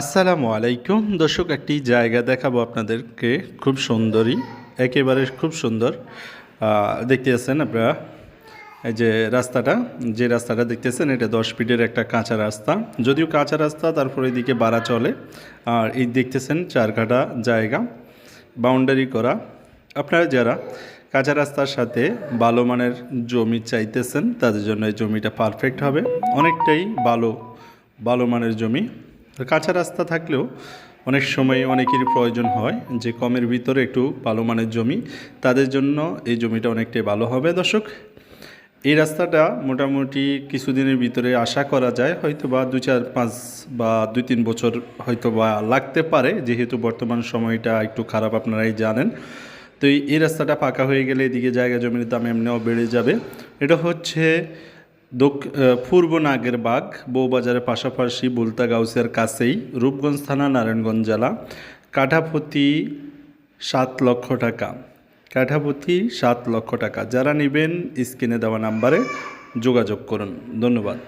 আসসালামু আলাইকুম। দর্শক, একটি জায়গা দেখাবো আপনাদেরকে। খুব সুন্দরী, একেবারে খুব সুন্দর। দেখতে আছেন আপনারা? এই যে রাস্তাটা যে রাস্তাটা দেখতেছেন, এটা দশ ফিটের একটা কাঁচা রাস্তা। যদিও কাঁচা রাস্তা, তারপরে এদিকে বাড়া চলে। আর এই দেখতেছেন চারঘাটা জায়গা, বাউন্ডারি করা। আপনারা যারা কাঁচা রাস্তার সাথে ভালো মানের জমি চাইতেছেন, তাদের জন্য এই জমিটা পারফেক্ট হবে। অনেকটাই ভালো ভালো মানের জমি। কাঁচা রাস্তা থাকলেও অনেক সময় অনেকেরই প্রয়োজন হয় যে কমের ভিতরে একটু ভালো মানের জমি, তাদের জন্য এই জমিটা অনেকটাই ভালো হবে। দর্শক, এই রাস্তাটা মোটামুটি কিছুদিনের ভিতরে আশা করা যায় হয়তো বা দু চার পাঁচ বা দুই তিন বছর হয়তো বা লাগতে পারে, যেহেতু বর্তমান সময়টা একটু খারাপ আপনারাই জানেন। তো এই- রাস্তাটা পাকা হয়ে গেলে এদিকে জায়গা জমির দাম এমনিও বেড়ে যাবে। এটা হচ্ছে পূর্ব নাগের বাগ, বউবাজারের পাশাপাশি বুলতা গাউসের কাছেই রূপগঞ্জ থানা, নারায়ণগঞ্জ জেলা, কাঠাপতি সাত লক্ষ টাকা। কাঠাপতি সাত লক্ষ টাকা। যারা নেবেন স্ক্রিনে দেওয়া নাম্বারে যোগাযোগ করুন। ধন্যবাদ।